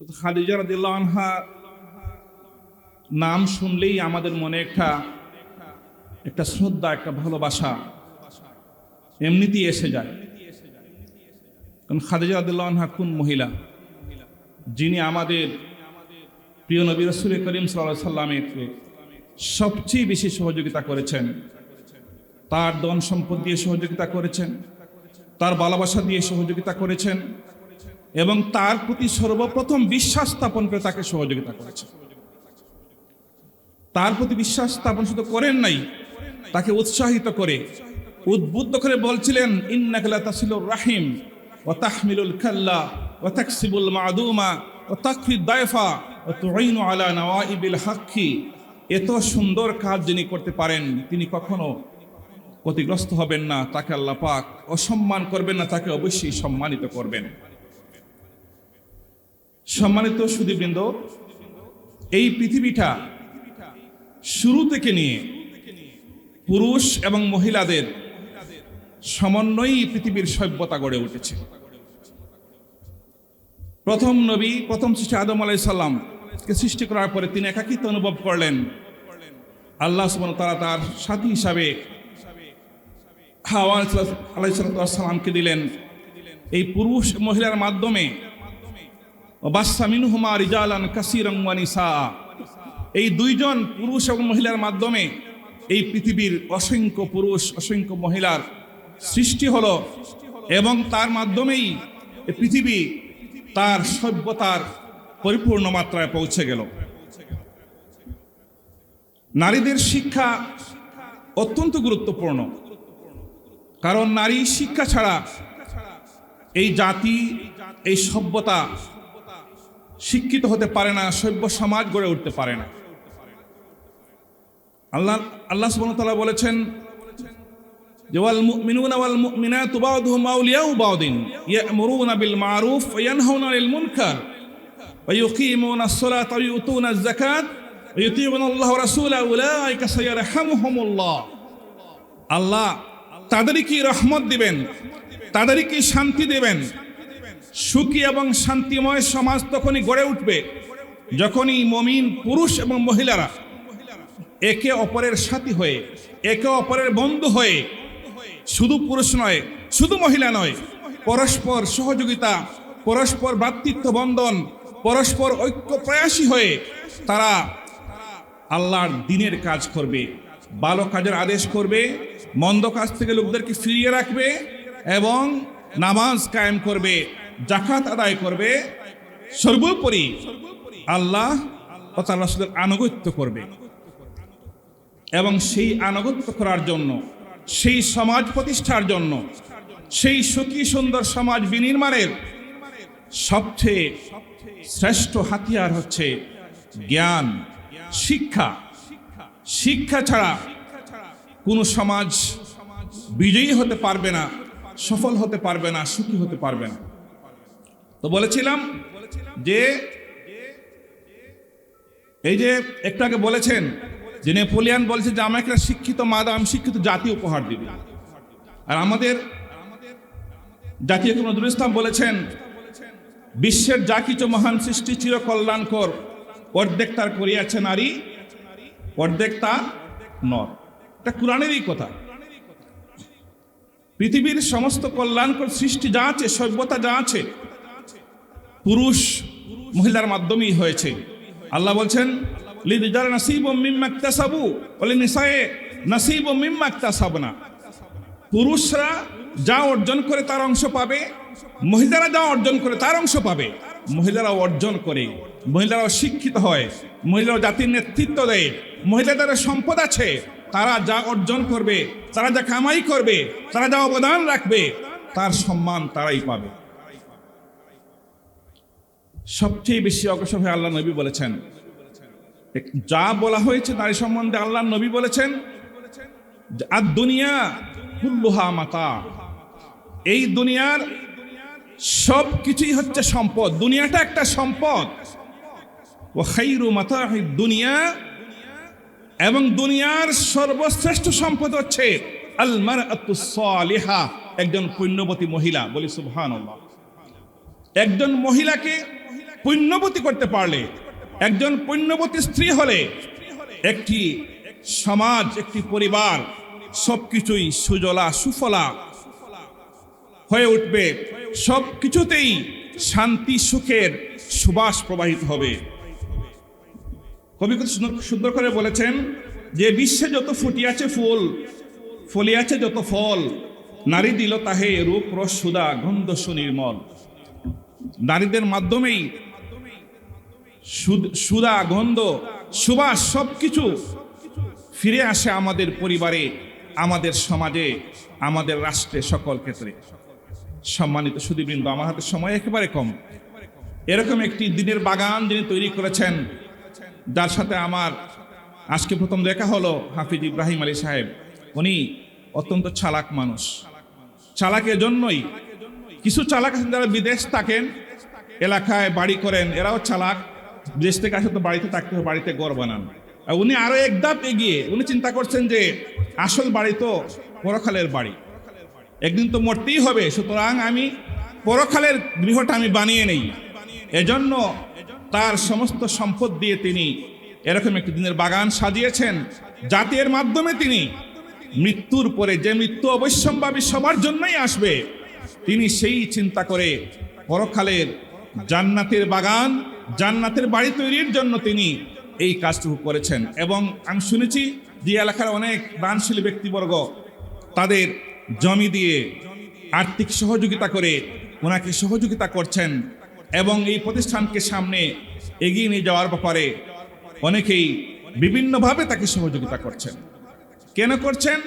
খাদিজা রাদিল্লাহ আনহা নাম শুনলেই আমাদের মনে একটা একটা শ্রদ্ধা, একটা ভালোবাসা এমনিতেই এসে যায়। কারণ খাদিজা রাদিল্লাহ আনহা কোন মহিলা? যিনি আমাদের প্রিয় নবী রসুল করিম সাল্লাহ সাল্লামের সবচেয়ে বেশি সহযোগিতা করেছেন। তার দন সম্পদ দিয়ে সহযোগিতা করেছেন। তার ভালোবাসা দিয়ে সহযোগিতা করেছেন। এবং তার প্রতি সর্বপ্রথম বিশ্বাস স্থাপন করে তাকে সহযোগিতা করেছেন তার প্রতি বিশ্বাস স্থাপন শুধু করেন নাই, তাকে উৎসাহিত করে, উদ্বুদ্ধ করে বলছিলেন ইন্নাকালা তাসিলুর রাহিম ও তাহমিলুল খাল্লা ও তাকসিবুল মাদুমা ও তাকফি দায়ফা ও তুইনু আলা নওয়াইবিল হাক্কি। এত সুন্দর কাজ যিনি করতে পারেন, তিনি কখনো ক্ষতিগ্রস্ত হবেন না, তাকে আল্লাহ পাক অসম্মান করবেন না, তাকে অবশ্যই সম্মানিত করবেন। সম্মানিত সুদীবৃন্দ এই পৃথিবীটা শুরু থেকে নিয়ে পুরুষ এবং মহিলাদের সমন্বয়ই পৃথিবীর সভ্যতা গড়ে উঠেছে। প্রথম নবী, প্রথম সৃষ্টি আদম আলাই সাল্লামকে সৃষ্টি করার পরে তিনি একাকিত্ব অনুভব করলেন। আল্লাহ সুবন তারা তার সাথী হিসাবে হাওয়া আলাইসালামকে দিলেন। এই পুরুষ মহিলার মাধ্যমে রিজালান এই দুইজন পুরুষ এবং মহিলার মাধ্যমে এই পৃথিবীর অসংখ্য পুরুষ, অসংখ্য মহিলার সৃষ্টি হলো এবং তার মাধ্যমেই পৃথিবী তার সভ্যতার পরিপূর্ণ মাত্রায় পৌঁছে গেল। নারীদের শিক্ষা অত্যন্ত গুরুত্বপূর্ণ। কারণ নারী শিক্ষা ছাড়া এই জাতি, এই সভ্যতা শিক্ষিত হতে পারে না, সভ্য সমাজ গড়ে উঠতে পারে না। আল্লাহ আল্লাহ সুবহানাহু বলেছেন যে, ওয়াল মুমিনুনা ওয়াল মুমিনাতু বা'দুহুম আউলিয়াউ বা'দিন। ইয়া'মুরুনা বিল মা'রুফ রহমত দিবেন? তাদেরকে শান্তি দেবেন? সুখী এবং শান্তিময় সমাজ তখনই গড়ে উঠবে, যখনই মমিন পুরুষ এবং মহিলারা একে অপরের সাথী হয়ে, একে অপরের বন্ধু হয়ে, শুধু পুরুষ নয়, শুধু মহিলা নয়, পরস্পর সহযোগিতা, পরস্পর ভ্রাতৃত্ব বন্ধন, পরস্পর ঐক্য প্রয়াসী হয়ে তারা আল্লাহর দিনের কাজ করবে, ভালো কাজের আদেশ করবে, মন্দ কাজ থেকে লোকদেরকে ফিরিয়ে রাখবে এবং নামাজ কায়েম করবে। জাকাত আদায় করবে, সর্বোপরি আল্লাহ ও তার রাসূলের আনুগত্য করবে। এবং সেই আনুগত্য করার জন্য, সেই সমাজ প্রতিষ্ঠার জন্য, সেই সুখী সুন্দর সমাজ বিনির্মাণের সবচেয়ে শ্রেষ্ঠ হাতিয়ার হচ্ছে জ্ঞান, শিক্ষা। শিক্ষা ছাড়া কোনো সমাজ বিজয়ী হতে পারবে না, সফল হতে পারবে না, সুখী হতে পারবে না। তো বলেছিলাম যে, এই যে একটু আগে বলেছেন, যে নেপোলিয়ান বলছে যে, আমাকে একটা শিক্ষিত আমি শিক্ষিত জাতি উপহার দিবে। আর আমাদের জাতীয় নজরুল ইসলাম বলেছেন, বিশ্বের যা কিছু মহান সৃষ্টি চির কল্যাণকর, অর্ধেক তার করিয়াছে নারী, অর্ধেক তা নর। এটা কোরআনেরই কথা। পৃথিবীর সমস্ত কল্যাণকর সৃষ্টি যা আছে, সভ্যতা যা আছে পুরুষ মহিলার মাধ্যমেই হয়েছে। আল্লাহ বলছেন লিজার নাসিব মিম্মাক্তাসাবু বলে নিসায়ে নাসিব মিম্মাক্তাসাবনা পুরুষরা যা অর্জন করে তার অংশ পাবে, মহিলারা যা অর্জন করে তার অংশ পাবে মহিলারা অর্জন করে। মহিলারাও শিক্ষিত হয় মহিলারা জাতির নেতৃত্ব দেয়, মহিলাদের সম্পদ আছে, তারা যা অর্জন করবে, তারা যা কামাই করবে, তারা যা অবদান রাখবে, তার সম্মান তারাই পাবে। সবচেয়ে বেশি অগ্রসর হয়ে আল্লাহ নবী বলেছেন। যা বলা হয়েছে নারী সম্বন্ধে আল্লাহ নবী বলেছেন আর দুনিয়া কুল্লুহা মাতা। এই দুনিয়ার সব কিছুই হচ্ছে সম্পদ। দুনিয়াটা একটা সম্পদ। ও খাইরু মাতা দুনিয়া এবং দুনিয়ার সর্বশ্রেষ্ঠ সম্পদ হচ্ছে আলমার আতুসলিহা একজন পুণ্যবতী মহিলা। বলি সুবহান একজন মহিলাকে পুণ্যবতী করতে পারলে, একজন পুণ্যবতী স্ত্রী হলে একটি সমাজ, একটি পরিবার সবকিছুই সুজলা, সুফলা হয়ে উঠবে। সব কিছুতেই শান্তি, সুখের সুবাস প্রবাহিত হবে। কবি সুন্দর করে বলেছেন যে, বিশ্বে যত ফুটিয়াছে ফুল ফলিয়াছে যত ফল, নারী দিল তাহে রূপ রস সুদা, গন্ধ সুনির্মল। নারীদের মাধ্যমেই সুদ- গন্ধ, সুবাস সব কিছু ফিরে আসে আমাদের পরিবারে, আমাদের সমাজে, আমাদের রাষ্ট্রে সকল ক্ষেত্রে। সম্মানিত সুদীবৃন্দ আমার হাতে সময় একেবারে কম। এরকম একটি দিনের বাগান যিনি তৈরি করেছেন, যার সাথে আমার আজকে প্রথম দেখা হলো হাফিজ ইব্রাহিম আলী সাহেব। উনি অত্যন্ত চালাক মানুষ। চালাকের জন্যই কিছু চালাক আছেন যারা বিদেশ থাকেন, এলাকায় বাড়ি করেন, এরাও চালাক। বিদেশ থেকে আসে তো বাড়িতে থাকতে হবে, বাড়িতে গড় বানান। উনি আরও এক ধাপ এগিয়ে, উনি চিন্তা করছেন যে আসল বাড়ি তো পরখালের বাড়ি। একদিন তো মরতেই হবে, সুতরাং আমি পরখালের গৃহটা আমি বানিয়ে নেই। এজন্য তার সমস্ত সম্পদ দিয়ে তিনি এরকম একটি দিনের বাগান সাজিয়েছেন, জাতির মাধ্যমে তিনি মৃত্যুর পরে যে মৃত্যু অবশ্যম্ভাবী সবার জন্যই আসবে, তিনি সেই চিন্তা করে পরখালের জান্নাতের বাগান জান্নাতের বাড়ি তৈরির জন্য তিনি এই কাজটুকু করেছেন। এবং আমি শুনেছি যে এলাকার অনেক দানশীল ব্যক্তিবর্গ তাদের জমি দিয়ে আর্থিক সহযোগিতা করে ওনাকে সহযোগিতা করছেন এবং এই প্রতিষ্ঠানকে সামনে এগিয়ে নিয়ে যাওয়ার ব্যাপারে অনেকেই বিভিন্নভাবে তাকে সহযোগিতা করছেন। কেন করছেন?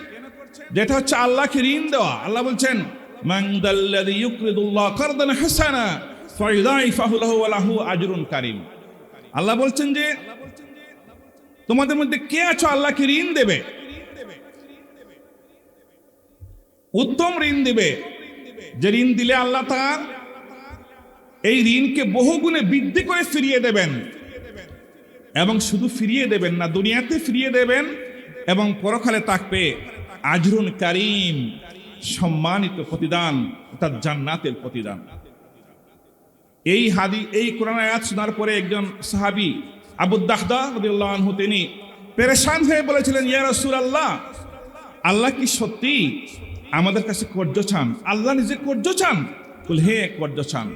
যেটা হচ্ছে আল্লাহকে ঋণ দেওয়া। আল্লাহ বলছেন দাল্লাযী ইউকরিদুল্লাহ কারদান হাসানা আজরুন কারীম। আল্লাহ বলছেন যে, তোমাদের মধ্যে কে আছো আল্লাহকে ঋণ দেবে? উত্তম ঋণ দিবে। যে ঋণ দিলে আল্লাহ তার এই ঋণকে বহুগুণে বৃদ্ধি করে ফিরিয়ে দেবেন। এবং শুধু ফিরিয়ে দেবেন না, দুনিয়াতে ফিরিয়ে দেবেন এবং পরকালে থাকবে আজরুন কারিম, সম্মানিত প্রতিদান, অর্থাৎ জান্নাতের প্রতিদান। এই হাদি, এই কোরআন আয়াত শোনার পরে একজন সাহাবি আবুদ্দাহদা তিনি পেরেশান হয়ে বলেছিলেন, ইয়া রাসূলুল্লাহ, আল্লাহ আল্লাহ কি সত্যি আমাদের কাছে কর্য চান? আল্লাহ নিজে কর্য চান? বলে, হে কর্য চান।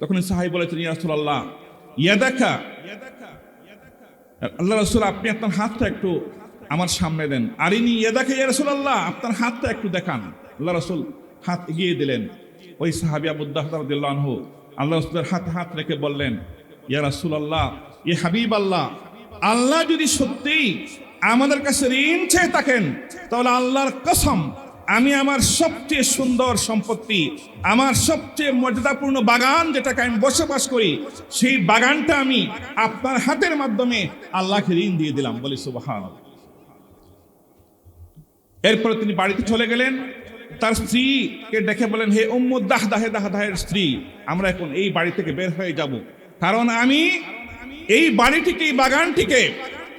তখন সাহাবি বলেছেন, ইয়া রাসূলুল্লাহ দেখা আল্লাহ রসুল, আপনি আপনার হাতটা একটু আমার সামনে দেন। আরিনি ইয়াদাকা, ইয়া রসুল আল্লাহ আপনার হাতটা একটু দেখান। আল্লাহ রসুল হাত এগিয়ে দিলেন। ওই সাহাবি আবুদ্দাহ রাদিয়াল্লাহু আনহু আল্লাহ রসুলের হাতে হাত রেখে বললেন, ইয়া রাসূলুল্লাহ ই হাবিব আল্লাহ আল্লাহ যদি সত্যিই আমাদের কাছে ঋণ চেয়ে থাকেন, তাহলে আল্লাহর কসম, আমি আমার সবচেয়ে সুন্দর সম্পত্তি, আমার সবচেয়ে মর্যাদাপূর্ণ বাগান যেটাকে আমি বসবাস করি, সেই বাগানটা আমি আপনার হাতের মাধ্যমে আল্লাহকে ঋণ দিয়ে দিলাম। বলি সুবাহান এরপরে তিনি বাড়িতে চলে গেলেন। তার স্ত্রীকে ডেকে বলেন, হে উম্মুদ দাহ, দাহে, দাহ, দাহের স্ত্রী, আমরা এখন এই বাড়ি থেকে বের হয়ে যাব। কারণ আমি এই বাড়িটিকে, এই বাগানটিকে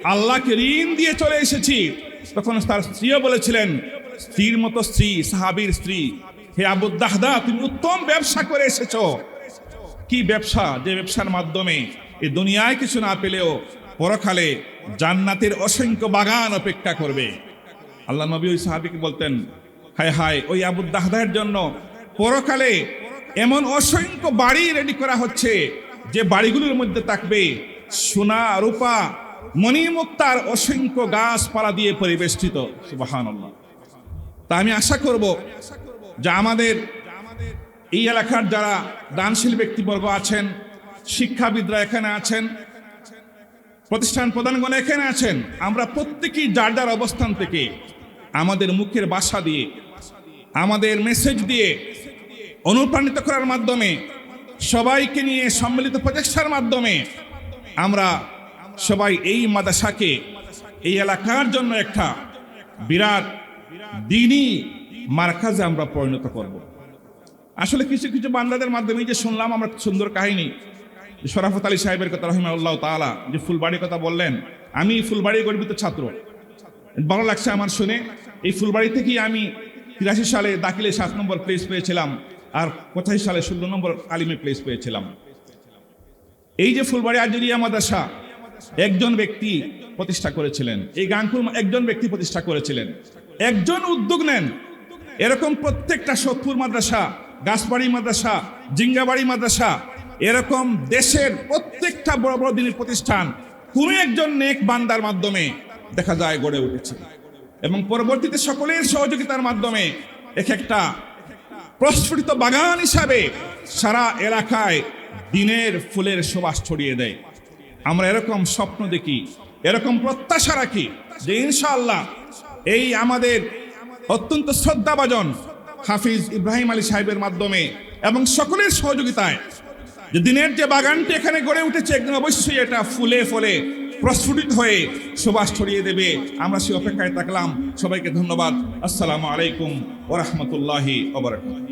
আল্লাহকে ঋণ দিয়ে চলে এসেছি। তখন তার স্ত্রীও বলেছিলেন, স্ত্রীর মতো স্ত্রী, সাহাবীর স্ত্রী, হে আবুদ্দাহদা তুমি উত্তম ব্যবসা করে এসেছ। কি ব্যবসা? যে ব্যবসার মাধ্যমে এই দুনিয়ায় কিছু না পেলেও পরকালে জান্নাতের অসংখ্য বাগান অপেক্ষা করবে। আল্লাহ নবী ওই সাহাবিকে বলতেন হায় হায়, ওই আবুদ্দাহদাহের জন্য। পরকালে এমন অসংখ্য বাড়ি রেডি করা হচ্ছে, যে বাড়িগুলোর মধ্যে থাকবে সোনা, রূপা, মণিমুক্তার অসংখ্য গাছপালা দিয়ে পরিবেষ্টিত। সুবাহান তা আমি আশা করব যে আমাদের এই এলাকার যারা দানশীল ব্যক্তিবর্গ আছেন, শিক্ষাবিদরা এখানে আছেন, প্রতিষ্ঠান প্রধানগণ এখানে আছেন, আমরা প্রত্যেকেই যার যার অবস্থান থেকে আমাদের মুখের বাসা দিয়ে, আমাদের মেসেজ দিয়ে, অনুপ্রাণিত করার মাধ্যমে, সবাইকে নিয়ে সম্মিলিত প্রচেষ্টার মাধ্যমে আমরা সবাই এই মাদাসাকে এই এলাকার জন্য একটা বিরাট দিনই মার্কাজে আমরা পরিণত করব। আসলে কিছু কিছু বান্দাদের মাধ্যমে যে শুনলাম আমরা সুন্দর কাহিনী শরাফত আলী সাহেবের কথা রহিমাউল্লাহ তাআলা, যে ফুলবাড়ির কথা বললেন, আমি ফুলবাড়ি গর্বিত ছাত্র। ভালো লাগছে আমার শুনে। এই ফুলবাড়ি থেকেই আমি তিরাশি সালে দাখিলে সাত নম্বর প্লেস পেয়েছিলাম আর পঁচাশি সালে ষোলো নম্বর আলিমে প্লেস পেয়েছিলাম। এই যে ফুলবাড়ি আজরিয়া মাদ্রাসা, একজন ব্যক্তি প্রতিষ্ঠা করেছিলেন। এই গাংকুর একজন ব্যক্তি প্রতিষ্ঠা করেছিলেন। একজন উদ্যোগ নেন। এরকম প্রত্যেকটা সৎপুর মাদ্রাসা গাছবাড়ি মাদ্রাসা, জিঙ্গাবাড়ি মাদ্রাসা, এরকম দেশের প্রত্যেকটা বড় বড় দিনের প্রতিষ্ঠান, কোন একজন নেক বান্দার মাধ্যমে দেখা যায় গড়ে উঠেছে। এবং পরবর্তীতে সকলের সহযোগিতার মাধ্যমে এক একটা প্রস্ফুটিত বাগান হিসাবে সারা এলাকায় দিনের ফুলের সুবাস ছড়িয়ে দেয়। আমরা এরকম স্বপ্ন দেখি, এরকম প্রত্যাশা রাখি যে ইনশাআল্লাহ এই আমাদের অত্যন্ত শ্রদ্ধাভাজন হাফিজ ইব্রাহিম আলী সাহেবের মাধ্যমে এবং সকলের সহযোগিতায় যে দিনের যে বাগানটি এখানে গড়ে উঠেছে, একদিন অবশ্যই এটা ফুলে ফলে প্রস্ফুটিত হয়ে সুবাস ছড়িয়ে দেবে। আমরা সে অপেক্ষায় থাকলাম। সবাইকে ধন্যবাদ। আসসালামু আলাইকুম ওরহমতুল্লাহি ওবরাকাতুহু